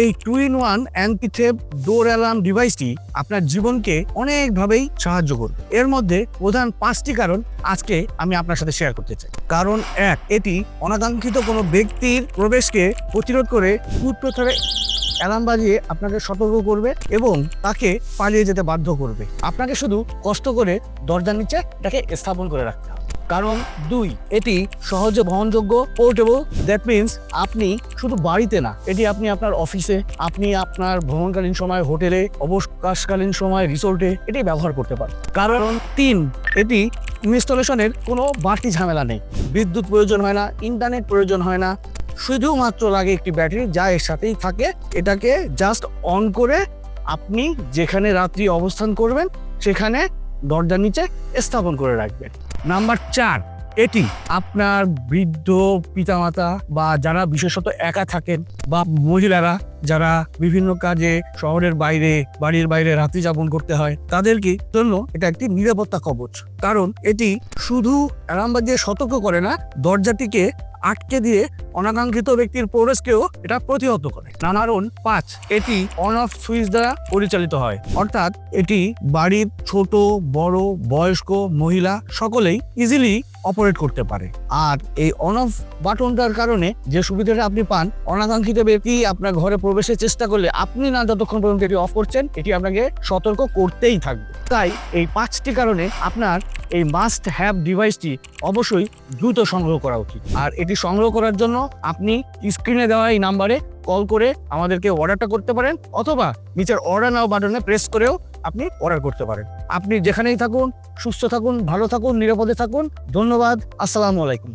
এই two in one antitheft door alarm ডিভাইসটি আপনার জীবনকে অনেকভাবেই সাহায্য করবে। এর মধ্যে প্রধান পাঁচটি কারণ আজকে আমি আপনার সাথে শেয়ার করতে চাই। কারণ এক, এটি অনাকাঙ্ক্ষিত কোনো ব্যক্তির প্রবেশকে প্রতিরোধ করে কুপ্রথারে অ্যালার্ম বাজিয়ে আপনাকে সতর্ক করবে এবং তাকে পালিয়ে যেতে বাধ্য করবে। আপনাকে শুধু কষ্ট করে দরজার নিচে তাকে স্থাপন করে রাখতে হবে। কারণ দুই, এটি সহজে বহনযোগ্য পোর্টেবল দ্যাট মিন্স আপনি শুধু বাড়িতে না, এটি আপনি আপনার অফিসে আপনি আপনার ভ্রমণকালীন সময় হোটেলে, অবকাশকালীন সময় রিসোর্টে এটি ব্যবহার করতে পারেন। কারণ তিন, এটি ইনস্টলেশনের কোনো বাড়তি ঝামেলা নেই। বিদ্যুৎ প্রয়োজন হয় না ইন্টারনেট প্রয়োজন হয় না, শুধুমাত্র লাগে একটি ব্যাটারি যা এর সাথেই থাকে, এটাকে জাস্ট অন করে আপনি যেখানে রাত্রি অবস্থান করবেন, সেখানে দরজার নিচে স্থাপন করে রাখবেন। নাম্বার চার, এটি আপনার বৃদ্ধ পিতামাতা বা যারা বিশেষত একা থাকেন বা মহিলারা যারা বিভিন্ন কাজে শহরের বাইরে, বাড়ির বাইরে রাত্রি যাপন করতে হয়, তাদেরকে জন্য এটা একটি নিরাপত্তা কবচ। কারণ এটি শুধু অ্যালার্ম দিয়ে সতর্ক করে না, দরজাটিকে আটকে দিয়ে অনাকাঙ্ক্ষিত ব্যক্তির প্রবেশকেও এটা প্রতিহত করে। নানারণ পাঁচ, এটি অন অফ সুইচ দ্বারা পরিচালিত হয়। অর্থাৎ এটি বাড়ির ছোট, বড়, বয়স্ক, মহিলা সকলেই ইজিলি অপারেট করতে পারে। আর এই অন অফ বাটনটার কারণে যে সুবিধাটা আপনি পান, অনাকাঙ্ক্ষিত ব্যক্তি আপনার ঘরে প্রবেশের চেষ্টা করলে আপনি না যতক্ষণ পর্যন্ত এটি অফ করছেন, এটি আপনাকে সতর্ক করতেই থাকবে। তাই এই পাঁচটি কারণে আপনার এই মাস্ট হ্যাভ ডিভাইসটি অবশ্যই দ্রুত সংগ্রহ করা উচিত। আর এটি সংগ্রহ করার জন্য আপনি স্ক্রিনে দেওয়া এই নাম্বারে কল করে আমাদেরকে অর্ডারটা করতে পারেন, অথবা নিচের অর্ডার নাও বাটনে প্রেস করেও আপনি অর্ডার করতে পারেন। আপনি যেখানেই থাকুন, সুস্থ থাকুন, ভালো থাকুন, নিরাপদে থাকুন। ধন্যবাদ, আসসালামু আলাইকুম।